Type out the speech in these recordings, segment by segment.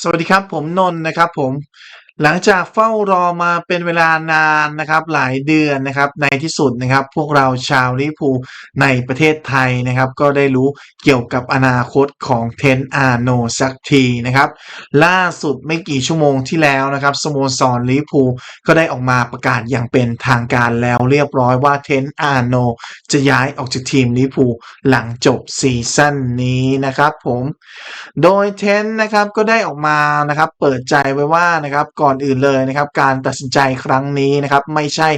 สวัสดีครับ ผมนนท์นะครับผม หลังจากเฝ้ารอมาเป็นเวลานานนะครับหลายเดือนนะครับในที่สุดนะครับ พวกเราชาวลิพูในประเทศไทยนะครับ ก็ได้รู้เกี่ยวกับอนาคตของเทนอาโนสักทีนะครับ ล่าสุดไม่กี่ชั่วโมงที่แล้วนะครับสโมสรลิพูก็ได้ออกมาประกาศอย่างเป็นทางการแล้วเรียบร้อยว่าเทนอาโนจะย้ายออกจากทีมลิพูหลังจบซีซั่นนี้นะครับผมโดยเทนนะครับก็ได้ออกมานะครับเปิดใจไว้ว่านะครับก่อน่อนอื่นเลยนะครับ การตัดสินใจครั้งนี้นะครับ ไม่ใช่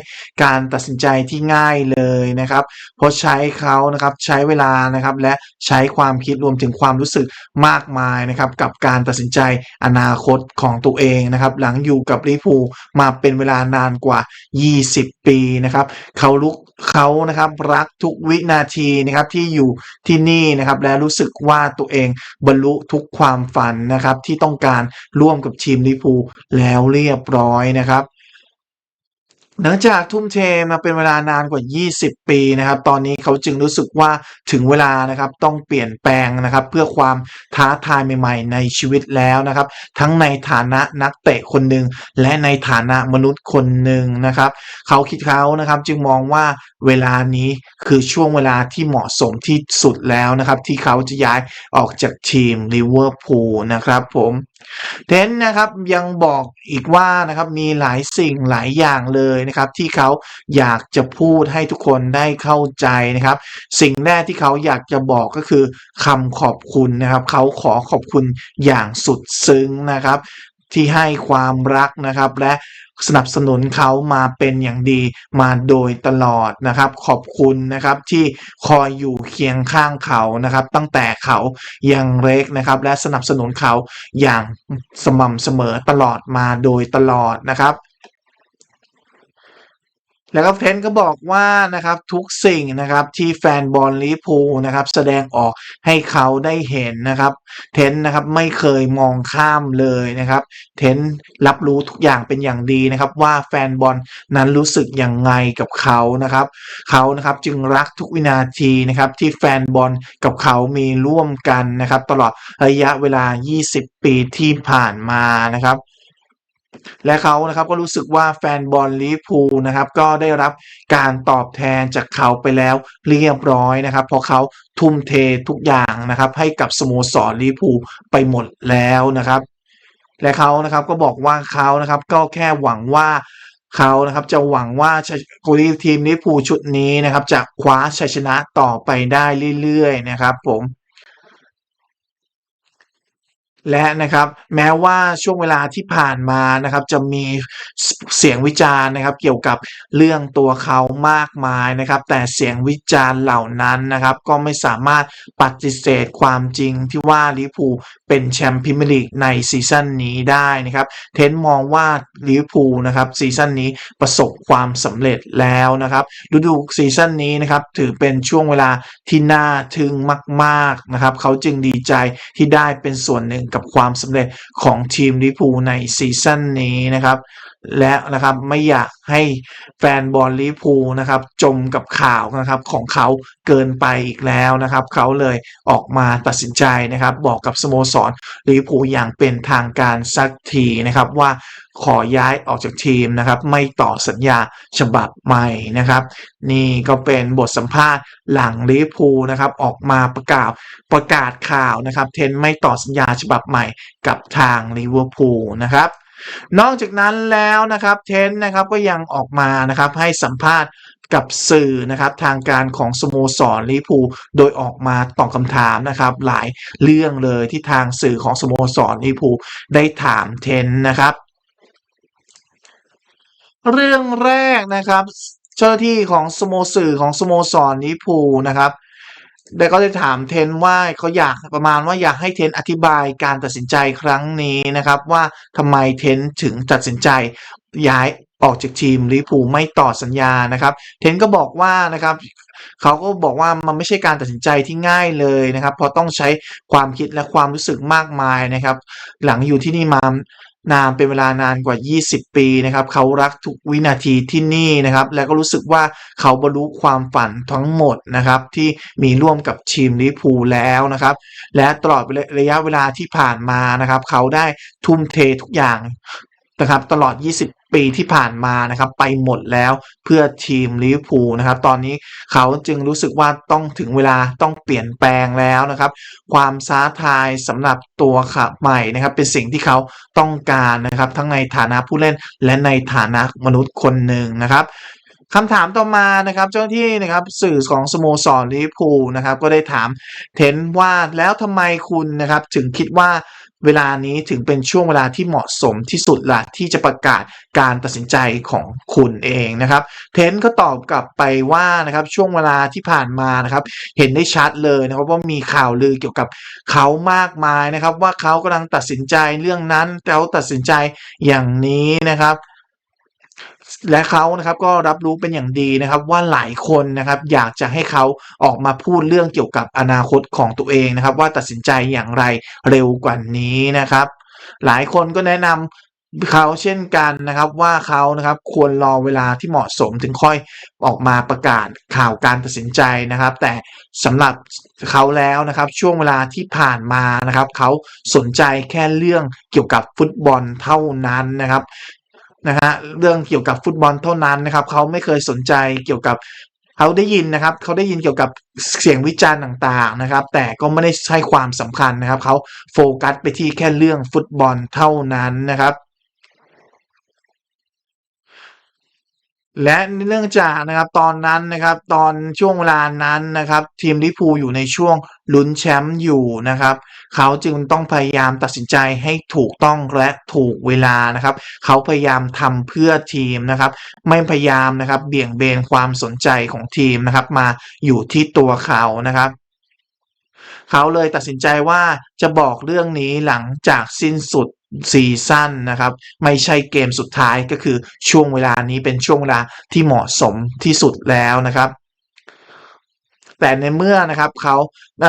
การตัดสินใจที่ง่ายเลยนะครับเพราะใช้เขานะครับใช้เวลานะครับ และใช้ความคิดรวมถึงความรู้สึกมากมายนะครับ กับการตัดสินใจอนาคตของตัวเองนะครับ หลังอยู่กับลิพูมาเป็นเวลานานกว่า 20 ปีนะครับเขาลุก เขานะครับรักทุกวินาทีนะครับที่อยู่ที่นี่นะครับและรู้สึกว่าตัวเองบรรลุทุกความฝันนะครับที่ต้องการร่วมกับทีมลิพูแล้วเรียบร้อยนะครับ หลังจากทุ่มเทมาเป็นเวลานานกว่า 20 ปีนะครับ ตอนนี้เขาจึงรู้สึกว่าถึงเวลานะครับต้องเปลี่ยนแปลงนะครับ เพื่อความท้าทายใหม่ๆ ในชีวิตแล้วนะครับ ทั้งในฐานะนักเตะคนหนึ่งและในฐานะมนุษย์คนหนึ่งนะครับ เขาคิดเขานะครับจึงมองว่าเวลานี้คือช่วงเวลาที่เหมาะสมที่สุดแล้วนะครับ ที่เขาจะย้ายออกจากทีมลิเวอร์พูลนะครับผมเทนต์นะครับยังบอกอีกว่านะครับมีหลายสิ่งหลายอย่างเลยนะครับที่เขาอยากจะพูดให้ทุกคนได้เข้าใจนะครับ สิ่งแรกที่เขาอยากจะบอกก็คือคำขอบคุณนะครับ เขาขอขอบคุณอย่างสุดซึ้งนะครับ ที่ให้ความรักนะครับและสนับสนุนเขามาเป็นอย่างดีมาโดยตลอดนะครับ ขอบคุณนะครับที่คอยอยู่เคียงข้างเขานะครับ ตั้งแต่เขายังเล็กนะครับ และสนับสนุนเขาอย่างสม่ำเสมอตลอดมาโดยตลอดนะครับ แล้วก็เทนต์ก็บอกว่านะครับทุกสิ่งนะครับที่แฟนบอลลิพูนะครับแสดงออกให้เขาได้เห็นนะครับเทนต์นะครับไม่เคยมองข้ามเลยนะครับเทนต์รับรู้ทุกอย่างเป็นอย่างดีนะครับว่าแฟนบอลนั้นรู้สึกยังไงกับเขานะครับเขานะครับจึงรักทุกวินาทีนะครับที่แฟนบอลกับเขามีร่วมกันนะครับตลอดระยะเวลา 20 ปีที่ผ่านมานะครับ และเขานะครับก็รู้สึกว่าแฟนบอลลิพูนะครับก็ได้รับการตอบแทนจากเขาไปแล้วเรียบร้อยนะครับเพราะเขาทุ่มเททุกอย่างนะครับให้กับสโมสรลิพูไปหมดแล้วนะครับ และเขานะครับก็บอกว่าเขานะครับก็แค่หวังว่าเขานะครับจะหวังว่าชัยทีมลิพูชุดนี้นะครับจะคว้าชัยชนะต่อไปได้เรื่อยๆนะครับผม และนะครับแม้ว่าช่วงเวลาที่ผ่านมานะครับจะมีเสียงวิจารณ์นะครับ เกี่ยวกับเรื่องตัวเขามากมายนะครับ แต่เสียงวิจารณ์เหล่านั้นนะครับ ก็ไม่สามารถปฏิเสธความจริงที่ว่าลิพูเป็นแชมป์พรีเมียร์ลีกในซีซั่นนี้ได้นะครับ เทนมองว่าลิพูนะครับซีซั่นนี้ประสบความสำเร็จแล้วนะครับฤดูซีซั่นนี้นะครับถือเป็นช่วงเวลาที่น่าทึ่งมาก ๆนะครับ เขาจึงดีใจที่ได้เป็นส่วนหนึ่งกับความสำเร็จของทีมลิปูในซีซั่นนี้นะครับและนะครับไม่อยากให้แฟนบอลลิพูนะครับจมกับข่าวนะครับของเขาเกินไปอีกแล้วนะครับ เขาเลยออกมาตัดสินใจนะครับ บอกกับสโมสรลิพูอย่างเป็นทางการสักทีนะครับว่าขอย้ายออกจากทีมนะครับ ไม่ต่อสัญญาฉบับใหม่นะครับ นี่ก็เป็นบทสัมภาษณ์หลังลิพูนะครับออกมาประกาศประกาศข่าวนะครับ เทนไม่ต่อสัญญาฉบับใหม่กับทางลิเวอร์พูลนะครับ นอกจากนั้นแล้วนะครับเทนนะครับก็ยังออกมานะครับให้สัมภาษณ์กับสื่อนะครับทางการของสโมสรลิพูโดยออกมาตอบคำถามนะครับหลายเรื่องเลยที่ทางสื่อของสโมสรลิพูได้ถามเทนนะครับ เรื่องแรกนะครับ เจ้าหน้าที่ของสโมสื่อของสโมสรลิพูนะครับ ได้ก็ได้ถามเทนว่าเขาอยากประมาณว่าอยากให้เทนอธิบายการตัดสินใจครั้งนี้นะครับ ว่าทำไมเทนถึงตัดสินใจย้ายออกจากทีมลิพูไม่ต่อสัญญานะครับ เทนก็บอกว่านะครับเขาก็บอกว่ามันไม่ใช่การตัดสินใจที่ง่ายเลยนะครับ เพราะต้องใช้ความคิดและความรู้สึกมากมายนะครับ หลังอยู่ที่นี่มา นานเป็นเวลานานกว่า 20 ปีนะครับ เขารักทุกวินาทีที่นี่นะครับ และก็รู้สึกว่าเขาบรรลุความฝันทั้งหมดนะครับ ที่มีร่วมกับทีมลิพูแล้วนะครับ และตลอดระยะเวลาที่ผ่านมานะครับ เขาได้ทุ่มเททุกอย่างนะครับตลอด 20 ปีที่ผ่านมานะครับไปหมดแล้วเพื่อทีมลิเวอร์พูลนะครับตอนนี้เขาจึงรู้สึกว่าต้องถึงเวลาต้องเปลี่ยนแปลงแล้วนะครับ ความท้าทายสำหรับตัวขับใหม่นะครับ เป็นสิ่งที่เขาต้องการนะครับทั้งในฐานะผู้เล่นและในฐานะมนุษย์คนหนึ่งนะครับคำถามต่อมานะครับ เจ้าหน้าที่นะครับสื่อของสโมสรลิเวอร์พูลนะครับ ก็ได้ถามเทนว่าแล้วทำไมคุณนะครับ ถึงคิดว่า เวลานี้ถึงเป็นช่วงเวลาที่เหมาะสมที่สุดละที่จะประกาศการตัดสินใจของคุณเองนะครับเทนก็ตอบกลับไปว่านะครับช่วงเวลาที่ผ่านมานะครับ เห็นได้ชัดเลยนะครับว่ามีข่าวลือเกี่ยวกับเขามากมายนะครับ ว่าเขากำลังตัดสินใจเรื่องนั้นแล้วตัดสินใจอย่างนี้นะครับ และเขานะครับก็รับรู้เป็นอย่างดีนะครับว่าหลายคนนะครับอยากจะให้เขาออกมาพูดเรื่องเกี่ยวกับอนาคตของตัวเองนะครับ ว่าตัดสินใจอย่างไรเร็วกว่านี้นะครับ หลายคนก็แนะนำเขาเช่นกันนะครับว่าเขานะครับควรรอเวลาที่เหมาะสมถึงค่อยออกมาประกาศข่าวการตัดสินใจนะครับ แต่สำหรับเขาแล้วนะครับช่วงเวลาที่ผ่านมานะครับ เขาสนใจแค่เรื่องเกี่ยวกับฟุตบอลเท่านั้นนะครับ นะฮะเรื่องเกี่ยวกับฟุตบอลเท่านั้นนะครับเขาไม่เคยสนใจเกี่ยวกับเขาได้ยินนะครับเขาได้ยินเกี่ยวกับเสียงวิจารณ์ต่างๆนะครับ แต่ก็ไม่ได้ใช่ความสำคัญนะครับเขาโฟกัสไปที่แค่เรื่องฟุตบอลเท่านั้นนะครับ และเนื่องจากนะครับตอนนั้นนะครับตอนช่วงเวลานั้นนะครับ ทีมลิพูอยู่ในช่วงลุ้นแชมป์อยู่นะครับ เขาจึงต้องพยายามตัดสินใจให้ถูกต้องและถูกเวลานะครับ เขาพยายามทำเพื่อทีมนะครับ ไม่พยายามนะครับเบี่ยงเบนความสนใจของทีมนะครับ มาอยู่ที่ตัวเขานะครับเขาเลยตัดสินใจว่าจะบอกเรื่องนี้หลังจากสิ้นสุด ซีซั่นนะครับไม่ใช่เกมสุดท้ายก็คือช่วงเวลานี้เป็นช่วงเวลาที่เหมาะสมที่สุดแล้วนะครับ แต่ในเมื่อนะครับเขา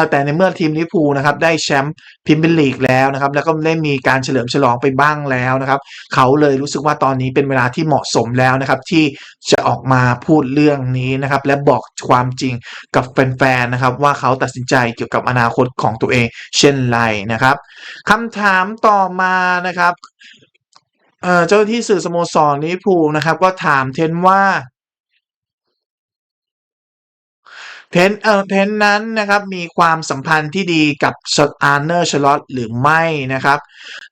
แต่ในเมื่อทีมลิพูนะครับได้แชมป์พรีเมียร์ลีกแล้วนะครับแล้วก็ได้มีการเฉลิมฉลองไปบ้างแล้วนะครับเขาเลยรู้สึกว่าตอนนี้เป็นเวลาที่เหมาะสมแล้วนะครับที่จะออกมาพูดเรื่องนี้นะครับและบอกความจริงกับแฟนๆนะครับว่าเขาตัดสินใจเกี่ยวกับอนาคตของตัวเองเช่นไรนะครับคำถามต่อมานะครับเจ้าหน้าที่สื่อสโมสรลิพูนะครับก็ถามเทนว่า เทนเอ่อเทนนั้นนะครับมีความสัมพันธ์ที่ดีกับชอาร์เนอร์ชลอตหรือไม่นะครับ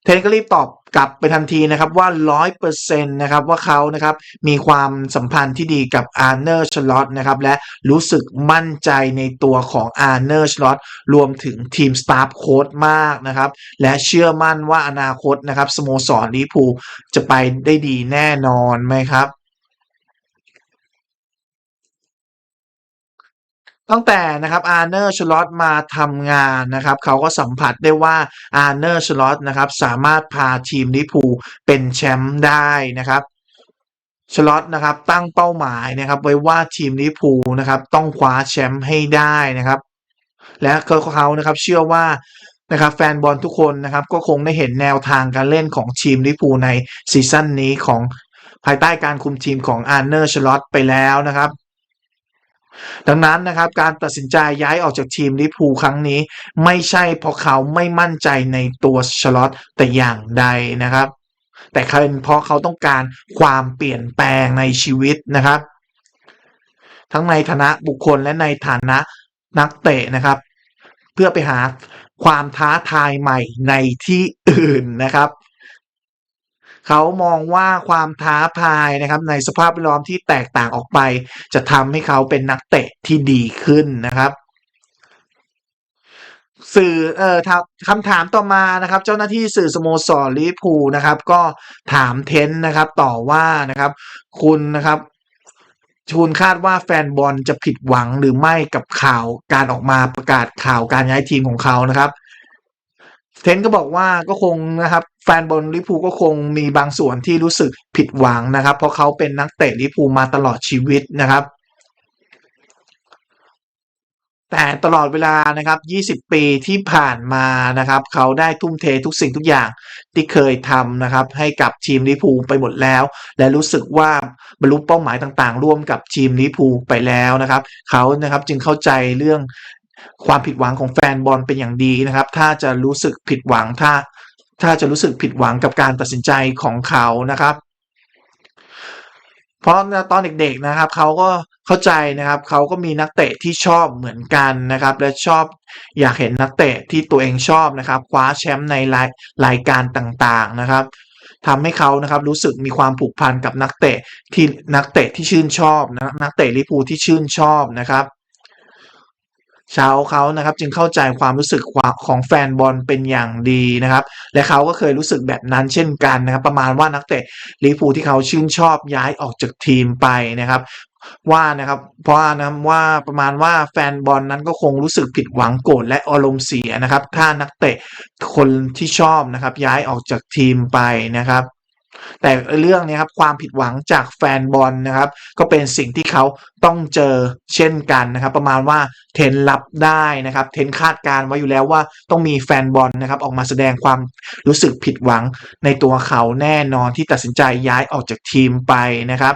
เทนก็รีบตอบกลับไปทันทีนะครับว่าร้อยเปอร์เซ็นต์นะครับว่าเขานะครับมีความสัมพันธ์ที่ดีกับอาร์เนอร์ชลอตนะครับและรู้สึกมั่นใจในตัวของอาร์เนอร์ชลอตรวมถึงทีมสตาฟโค้ดมากนะครับและเชื่อมั่นว่าอนาคตนะครับสโมสรลิเวอร์พูลจะไปได้ดีแน่นอนไหมครับ ตั้งแต่นะครับอาร์เนอร์ชลอตมาทำงานนะครับเขาก็สัมผัสได้ว่าอาร์เนอร์ชลอตนะครับสามารถพาทีมลิพูเป็นแชมป์ได้นะครับชลอตนะครับตั้งเป้าหมายนะครับไว้ว่าทีมลิพูนะครับต้องคว้าแชมป์ให้ได้นะครับ และเขานะครับเชื่อว่านะครับแฟนบอลทุกคนนะครับก็คงได้เห็นแนวทางการเล่นของทีมลิพูในซีซั่นนี้ของภายใต้การคุมทีมของอาร์เนอร์ชลอตไปแล้วนะครับ ดังนั้นนะครับการตัดสินใจย้ายออกจากทีมลิพูครั้งนี้ ไม่ใช่เพราะเขาไม่มั่นใจในตัวชลอตแต่อย่างใดนะครับ แต่เป็นเพราะเขาต้องการความเปลี่ยนแปลงในชีวิตนะครับ ทั้งในฐานะบุคคลและในฐานะนักเตะนะครับ เพื่อไปหาความท้าทายใหม่ในที่อื่นนะครับ เขามองว่าความท้าทายนะครับในสภาพแวดล้อมที่แตกต่างออกไป จะทำให้เขาเป็นนักเตะที่ดีขึ้นนะครับสื่อเอ่อคำถามต่อมานะครับ เจ้าหน้าที่สื่อสโมสรลิพูนะครับ ก็ถามเทนต์นะครับ ต่อว่านะครับ คุณนะครับคุณคาดว่าแฟนบอลจะผิดหวังหรือไม่กับข่าวการออกมาประกาศข่าวการย้ายทีมของเขานะครับ เทนก็บอกว่าก็คงนะครับแฟนบอลลิพูก็คงมีบางส่วนที่รู้สึกผิดหวังนะครับ เพราะเขาเป็นนักเตะลิพูมาตลอดชีวิตนะครับ แต่ตลอดเวลานะครับ 20 ปีที่ผ่านมานะครับ เขาได้ทุ่มเททุกสิ่งทุกอย่างที่เคยทำนะครับ ให้กับทีมลิพูไปหมดแล้ว และรู้สึกว่าบรรลุเป้าหมายต่างๆ ร่วมกับทีมลิพูไปแล้วนะครับ เขานะครับจึงเข้าใจเรื่อง ความผิดหวังของแฟนบอลเป็นอย่างดีนะครับ ถ้าจะรู้สึกผิดหวังถ้า ถ้าจะรู้สึกผิดหวังกับการตัดสินใจของเขานะครับ เพราะตอนเด็กๆนะครับเขาก็เข้าใจนะครับเขาก็มีนักเตะที่ชอบเหมือนกันนะครับ และชอบอยากเห็นนักเตะที่ตัวเองชอบนะครับคว้าแชมป์ในรายรายการต่างๆนะครับทำให้เขานะครับรู้สึกมีความผูกพันกับนักเตะที่นักเตะที่ชื่นชอบนะนักเตะลิเวอร์พูที่ชื่นชอบนะครับ ชาวเขานะครับจึงเข้าใจความรู้สึกของแฟนบอลเป็นอย่างดีนะครับ และเขาก็เคยรู้สึกแบบนั้นเช่นกันนะครับ ประมาณว่านักเตะลิเวอร์พูที่เขาชื่นชอบย้ายออกจากทีมไปนะครับว่านะครับเพราะนะว่าประมาณว่าแฟนบอลนั้นก็คงรู้สึกผิดหวังโกรธและอารมณ์เสียนะครับ ถ้านักเตะคนที่ชอบนะครับย้ายออกจากทีมไปนะครับ แต่เรื่องนี้ครับความผิดหวังจากแฟนบอลนะครับก็เป็นสิ่งที่เขาต้องเจอเช่นกันนะครับ ประมาณว่าเทนรับได้นะครับ เทนคาดการไว้อยู่แล้วว่าต้องมีแฟนบอลนะครับ ออกมาแสดงความรู้สึกผิดหวังในตัวเขาแน่นอนที่ตัดสินใจย้ายออกจากทีมไปนะครับ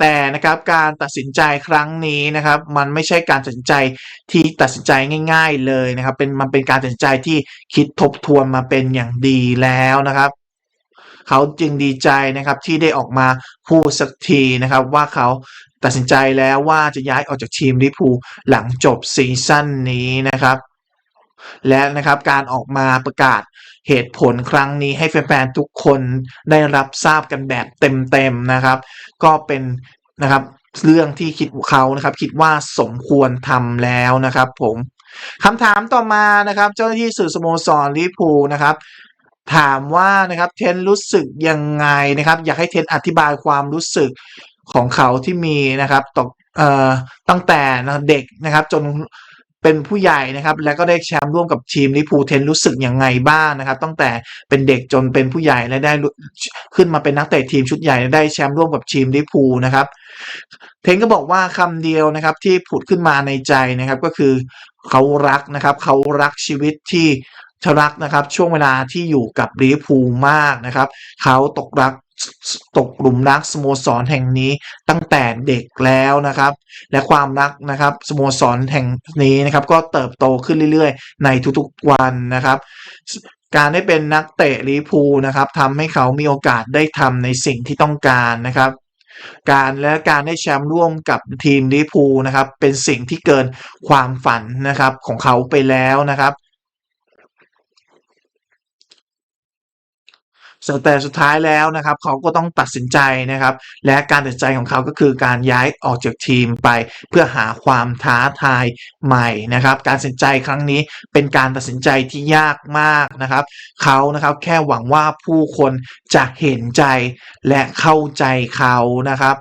แต่นะครับการตัดสินใจครั้งนี้นะครับ มันไม่ใช่การตัดสินใจที่ตัดสินใจง่าย ๆเลยนะครับ เป็นมันเป็นการตัดสินใจที่คิดทบทวนมาเป็นอย่างดีแล้วนะครับ เขาจึงดีใจนะครับที่ได้ออกมาพูดสักทีนะครับว่าเขาตัดสินใจแล้วว่าจะย้ายออกจากทีมลิพูหลังจบซีซั่นนี้นะครับ และนะครับการออกมาประกาศ เหตุผลครั้งนี้ให้แฟนๆทุกคนได้รับทราบกันแบบเต็มๆนะครับ ก็เป็นนะครับเรื่องที่คิดเขานะครับ คิดว่าสมควรทำแล้วนะครับ ผมคำถามต่อมานะครับ เจ้าหน้าที่สื่อสโมสรลิพูนะครับ ถามว่านะครับเทนรู้สึกยังไงนะครับ อยากให้เทนอธิบายความรู้สึกของเขาที่มีนะครับต่ออตั้งแต่เด็กนะครับ จน เป็นผู้ใหญ่นะครับ แล้วก็ได้แชมป์ร่วมกับทีมลิพูเทนรู้สึกยังไงบ้างนะครับ ตั้งแต่เป็นเด็กจนเป็นผู้ใหญ่และได้ขึ้นมาเป็นนักเตะทีมชุดใหญ่ได้แชมป์ร่วมกับทีมลิพูนะครับ เทนก็บอกว่าคำเดียวนะครับที่ผุดขึ้นมาในใจนะครับก็คือเขารักนะครับ เขารักชีวิตที่ทรักนะครับช่วงเวลาที่อยู่กับลิพูมากนะครับ เขาตกรัก ตกหลุมรักสโมสรแห่งนี้ตั้งแต่เด็กแล้วนะครับ และความรักนะครับสโมสรแห่งนี้นะครับ ก็เติบโตขึ้นเรื่อยๆ ในทุกๆวันนะครับ การได้เป็นนักเตะลิพูนะครับทำให้เขามีโอกาสได้ทำในสิ่งที่ต้องการนะครับ การและการได้แชมป์ร่วมกับทีมลิพูนะครับ เป็นสิ่งที่เกินความฝันนะครับของเขาไปแล้วนะครับ แต่สุดท้ายแล้วนะครับเขาก็ต้องตัดสินใจนะครับ และการตัดสินใจของเขาก็คือการย้ายออกจากทีมไป เพื่อหาความท้าทายใหม่นะครับ การตัดสินใจครั้งนี้เป็นการตัดสินใจที่ยากมากนะครับเขานะครับแค่หวังว่าผู้คนจะเห็นใจและเข้าใจเขานะครับ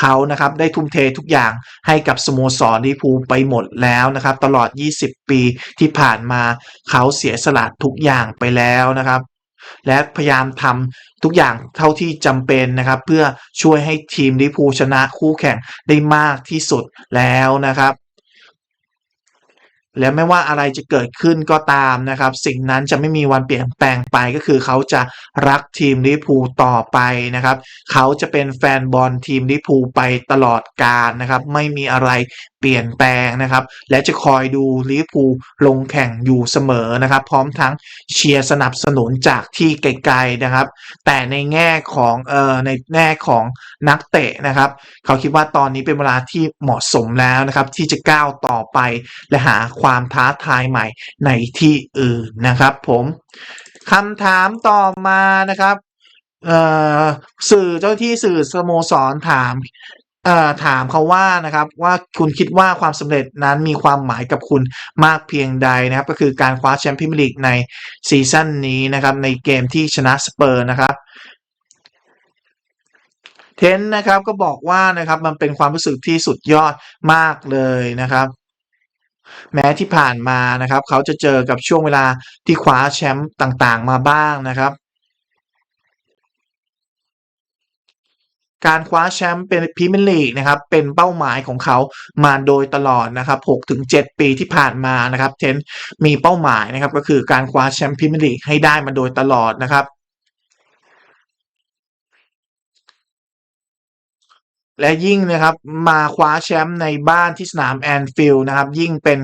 เขานะครับได้ทุ่มเททุกอย่างให้กับสโมสรลิพูไปหมดแล้วนะครับ ตลอด 20 ปีที่ผ่านมาเขาเสียสละทุกอย่างไปแล้วนะครับ และพยายามทำทุกอย่างเท่าที่จำเป็นนะครับ เพื่อช่วยให้ทีมลิพูชนะคู่แข่งได้มากที่สุดแล้วนะครับ และไม่ว่าอะไรจะเกิดขึ้นก็ตามนะครับ สิ่งนั้นจะไม่มีวันเปลี่ยนแปลงไปก็คือเขาจะรักทีมลิพูต่อไปนะครับ เขาจะเป็นแฟนบอลทีมลิพูไปตลอดกาลนะครับ ไม่มีอะไรเปลี่ยนแปลงนะครับ และจะคอยดูลิพูลงแข่งอยู่เสมอนะครับ พร้อมทั้งเชียร์สนับสนุนจากที่ไกลๆนะครับ แต่ในแง่ของเอ่อในแง่ของนักเตะนะครับ เขาคิดว่าตอนนี้เป็นเวลาที่เหมาะสมแล้วนะครับ ที่จะก้าวต่อไปและหาความความท้าทายใหม่ในที่อื่นนะครับผมคำถามต่อมานะครับสื่อเจ้าที่สื่อสโมสรถามถามเขาว่านะครับว่าคุณคิดว่าความสำเร็จนั้นมีความหมายกับคุณมากเพียงใดนะครับ ก็คือการคว้าแชมป์พรีเมียร์ลีกในซีซั่นนี้นะครับ ในเกมที่ชนะสเปอร์นะครับเทนนะครับก็บอกว่านะครับมันเป็นความรู้สึกที่สุดยอดมากเลยนะครับ แม้ที่ผ่านมานะครับ เขาจะเจอกับช่วงเวลาที่คว้าแชมป์ต่างๆ มาบ้างนะครับการคว้าแชมป์เป็นพรีเมียร์ลีกนะครับเป็นเป้าหมายของเขามาโดยตลอดนะครับ6ถึง7ปีที่ผ่านมานะครับเทนมีเป้าหมายนะครับก็คือการคว้าแชมป์พรีเมียร์ลีกให้ได้มาโดยตลอดนะครับ และยิ่งนะครับมาคว้าแชมป์ในบ้านที่สนามแอนฟิลด์นะครับ ยิ่งเป็น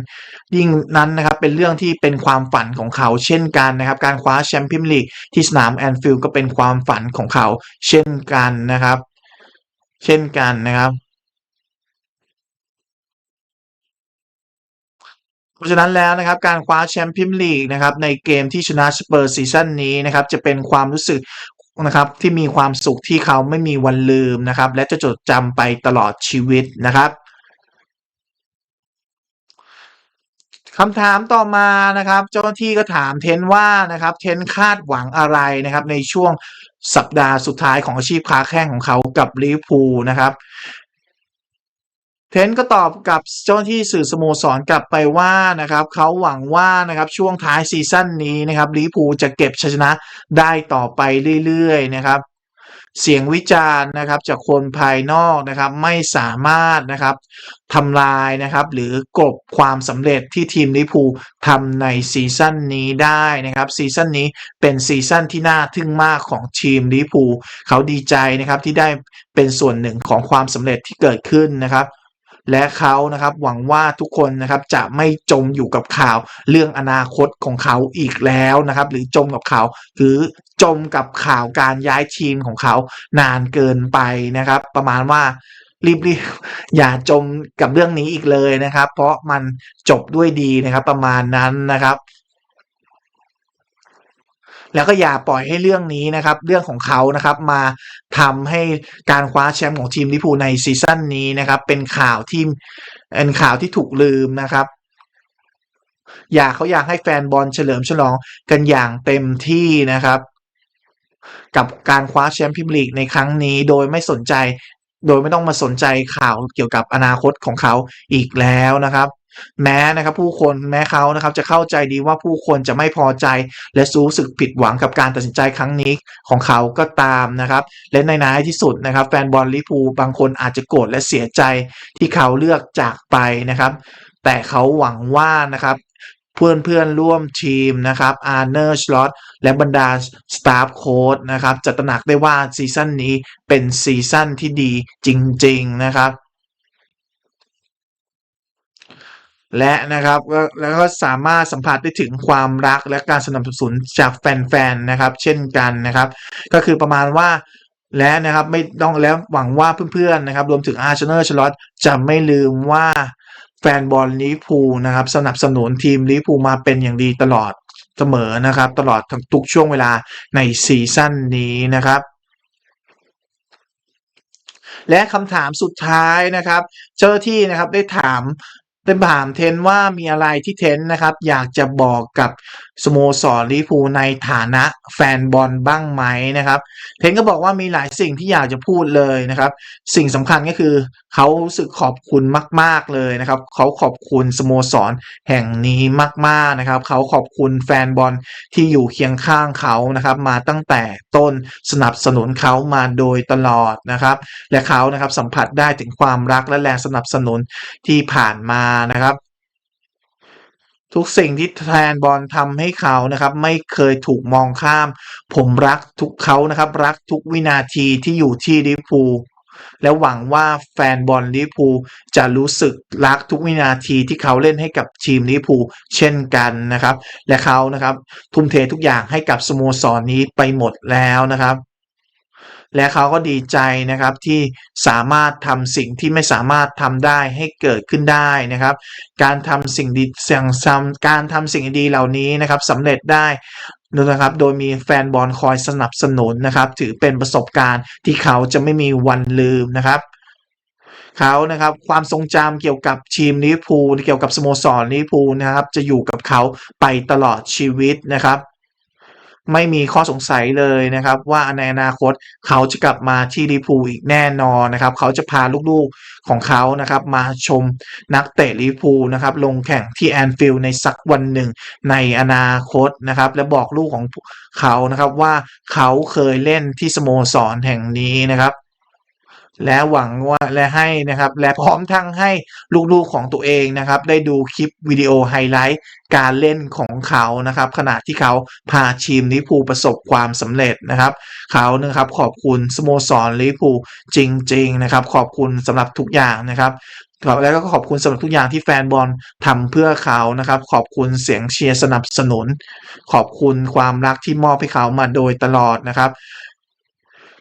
ยิ่งนั้นนะครับเป็นเรื่องที่เป็นความฝันของเขาเช่นกันนะครับ การคว้าแชมป์พรีเมียร์ลีกที่สนามแอนฟิลด์ก็เป็นความฝันของเขาเช่นกันนะครับ เช่นกันนะครับเพราะฉะนั้นแล้วนะครับการคว้าแชมป์พรีเมียร์ลีกนะครับในเกมที่ชนะสเปอร์ซีซั่นนี้นะครับจะเป็นความรู้สึก นะครับที่มีความสุขที่เขาไม่มีวันลืมนะครับ และจะจดจำไปตลอดชีวิตนะครับคำถามต่อมานะครับ เจ้าหน้าที่ก็ถามเทนว่านะครับ เทนคาดหวังอะไรนะครับ ในช่วงสัปดาห์สุดท้ายของอาชีพค้าแข่งของเขากับลิเวอร์พูลนะครับ เทนก็ตอบกับเจ้าหน้าที่สื่อสโมสรกลับไปว่านะครับเขาหวังว่านะครับช่วงท้ายซีซั่นนี้นะครับลิพูจะเก็บชัยชนะได้ต่อไปเรื่อยๆนะครับ เสียงวิจารณ์นะครับจากคนภายนอกนะครับไม่สามารถนะครับทำลายนะครับหรือกลบความสำเร็จที่ทีมลิพูทำในซีซั่นนี้ได้นะครับซีซั่นนี้เป็นซีซั่นที่น่าทึ่งมากของทีมลิพูเขาดีใจนะครับที่ได้เป็นส่วนหนึ่งของความสำเร็จที่เกิดขึ้นนะครับ และเขานะครับหวังว่าทุกคนนะครับจะไม่จมอยู่กับข่าวเรื่องอนาคตของเขาอีกแล้วนะครับหรือจมกับข่าวหรือจมกับข่าวการย้ายทีมของเขานานเกินไปนะครับ ประมาณว่ารีบๆอย่าจมกับเรื่องนี้อีกเลยนะครับ เพราะมันจบด้วยดีนะครับประมาณนั้นนะครับ แล้วก็อย่าปล่อยให้เรื่องนี้นะครับ เรื่องของเขานะครับมาทำให้การคว้าแชมป์ของทีมลิพูในซีซั่นนี้นะครับ เป็นข่าวที่เป็นข่าวที่ถูกลืมนะครับอยากเขาอยากให้แฟนบอลเฉลิมฉลองกันอย่างเต็มที่นะครับ กับการคว้าแชมป์พรีเมียร์ลีกในครั้งนี้โดยไม่สนใจ โดยไม่ต้องมาสนใจข่าวเกี่ยวกับอนาคตของเขาอีกแล้วนะครับ แม้นะครับผู้คนแม้เขานะครับจะเข้าใจดีว่าผู้คนจะไม่พอใจ และรู้สึกผิดหวังกับการตัดสินใจครั้งนี้ของเขาก็ตามนะครับ และในท้ายที่สุดนะครับแฟนบอลลิเวอร์พูบางคนอาจจะโกรธและเสียใจที่เขาเลือกจากไปนะครับ แต่เขาหวังว่านะครับเพื่อนเพื่อนร่วมทีมนะครับอาร์เนอร์ชลอตและบรรดาสตาฟโค้ดนะครับจะตระหนักได้ว่าซีซั่นนี้เป็นซีซั่นที่ดีจริง ๆ นะครับ และนะครับแล้วก็สามารถสัมผัสได้ถึงความรักและการสนับสนุนจากแฟนๆนะครับ เช่นกันนะครับ ก็คือประมาณว่าและนะครับไม่ต้องแล้วหวังว่าเพื่อนๆนะครับ รวมถึงอาร์เชนอร์ชลอตจะไม่ลืมว่าแฟนบอลลิพูนะครับ สนับสนุนทีมลิพูมาเป็นอย่างดีตลอดเสมอนะครับ ตลอดทั้งทุกช่วงเวลาในซีซั่นนี้นะครับ และคำถามสุดท้ายนะครับ เจ้าที่นะครับได้ถาม ได้ถามเทนว่ามีอะไรที่เทนนะครับ อยากจะบอกกับ สโมสรลิเวอร์พูในฐานะแฟนบอลบ้างไหมนะครับ เทนก็บอกว่ามีหลายสิ่งที่อยากจะพูดเลยนะครับ สิ่งสำคัญก็คือเขาสึกขอบคุณมาก ๆเลยนะครับ เขาขอบคุณสโมสรแห่งนี้มากๆนะครับ เขาขอบคุณแฟนบอลที่อยู่เคียงข้างเขานะครับ มาตั้งแต่ต้นสนับสนุนเขามาโดยตลอดนะครับ และเขานะครับสัมผัสได้ถึงความรักและแรงสนับสนุนที่ผ่านมานะครับ ทุกสิ่งที่แฟนบอลทำให้เขานะครับ ไม่เคยถูกมองข้าม ผมรักทุกเขานะครับ รักทุกวินาทีที่อยู่ที่ลิเวอร์พูและหวังว่าแฟนบอลลิเวอร์พูจะรู้สึกรักทุกวินาทีที่เขาเล่นให้กับทีมลิเวอร์พูเช่นกันนะครับ และเขานะครับ ทุ่มเททุกอย่างให้กับสโมสรนนี้ไปหมดแล้วนะครับ และเขาก็ดีใจนะครับที่สามารถทำสิ่งที่ไม่สามารถทำได้ให้เกิดขึ้นได้นะครับ การทำสิ่งดีสิ่งซ้ำการทำสิ่งดีเหล่านี้นะครับสำเร็จได้นะครับ โดยมีแฟนบอลคอยสนับสนุนนะครับ ถือเป็นประสบการณ์ที่เขาจะไม่มีวันลืมนะครับเขานะครับความทรงจำเกี่ยวกับทีมลิเวอร์พูลเกี่ยวกับสโมสรลิเวอร์พูลนะครับ จะอยู่กับเขาไปตลอดชีวิตนะครับ ไม่มีข้อสงสัยเลยนะครับ ว่าในอนาคตเขาจะกลับมาที่ลิเวอร์พูอีกแน่นอนนะครับ เขาจะพาลูกๆของเขานะครับ มาชมนักเตะลิเวอร์พูนะครับ ลงแข่งที่แอนฟิลด์ในสักวันหนึ่งในอนาคตนะครับ และบอกลูกของเขานะครับว่าเขาเคยเล่นที่สโมสรแห่งนี้นะครับ และหวังว่าและให้นะครับ และพร้อมทั้งให้ลูกๆของตัวเองนะครับ ได้ดูคลิปวิดีโอไฮไลท์การเล่นของเขานะครับ ขณะที่เขาพาทีมลิพูประสบความสำเร็จนะครับ เขานะครับขอบคุณสโมสรลิพูจริง ๆ นะครับ ขอบคุณสำหรับทุกอย่างนะครับแล้วก็ขอบคุณสำหรับทุกอย่างที่แฟนบอลทำเพื่อเขานะครับ ขอบคุณเสียงเชียร์สนับสนุน ขอบคุณความรักที่มอบให้เขามาโดยตลอดนะครับ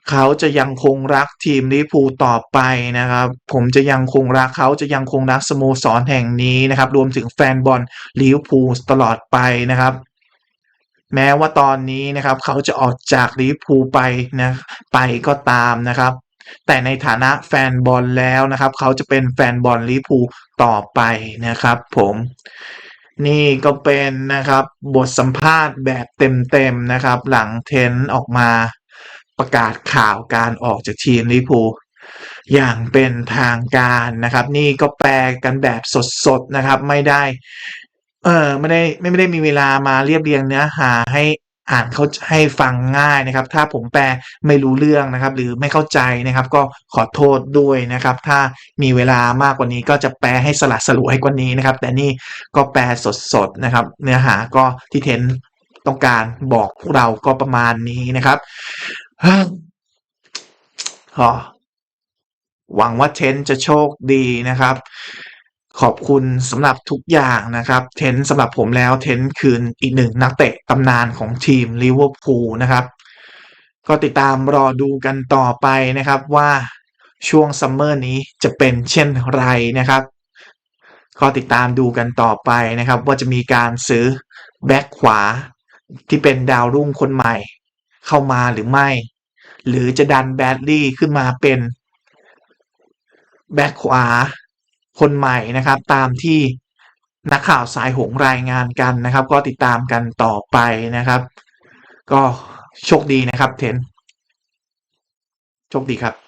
เขาจะยังคงรักทีมลิพูต่อไปนะครับ ผมจะยังคงรักเขาจะยังคงรักสโมสรแห่งนี้นะครับ รวมถึงแฟนบอลลิวพูตลอดไปนะครับ แม้ว่าตอนนี้นะครับ เขาจะออกจากลิพูไปนะไปก็ตามนะครับ แต่ในฐานะแฟนบอลแล้วนะครับ เขาจะเป็นแฟนบอลลิพูต่อไปนะครับ ผมนี่ก็เป็นนะครับบทสัมภาษณ์แบบเต็มๆนะครับ หลังเทนออกมา ประกาศข่าวการออกจากทีมลิพูอย่างเป็นทางการนะครับ นี่ก็แปลกันแบบสดๆนะครับ ไม่ได้ เออไม่ได้ไม่ไม่ได้มีเวลามาเรียบเรียงเนื้อหาให้อ่านเขาให้ฟังง่ายนะครับ ถ้าผมแปลไม่รู้เรื่องนะครับ หรือไม่เข้าใจนะครับ ก็ขอโทษด้วยนะครับ ถ้ามีเวลามากกว่านี้ก็จะแปลให้สลัดสลุให้กว่านี้นะครับ แต่นี่ก็แปลสดๆนะครับ เนื้อหาก็ที่เทนต้องการบอกพวกเราก็ประมาณนี้นะครับ หวังว่าเทนจะโชคดีนะครับ ขอบคุณสำหรับทุกอย่างนะครับ เทนสำหรับผมแล้วเทนคืนอีกหนึ่งนักเตะตำนานของทีมลิเวอร์พูลนะครับ ก็ติดตามรอดูกันต่อไปนะครับว่าช่วงซัมเมอร์นี้จะเป็นเช่นไรนะครับก็ติดตามดูกันต่อไปนะครับ ว่าจะมีการซื้อแบ็คขวาที่เป็นดาวรุ่งคนใหม่ เข้ามาหรือไม่ หรือจะดันแบดลี่ขึ้นมาเป็นแบ็คขวาคนใหม่นะครับ ตามที่นักข่าวสายหงรายงานกันนะครับ ก็ติดตามกันต่อไปนะครับ ก็โชคดีนะครับเทนโชคดีครับ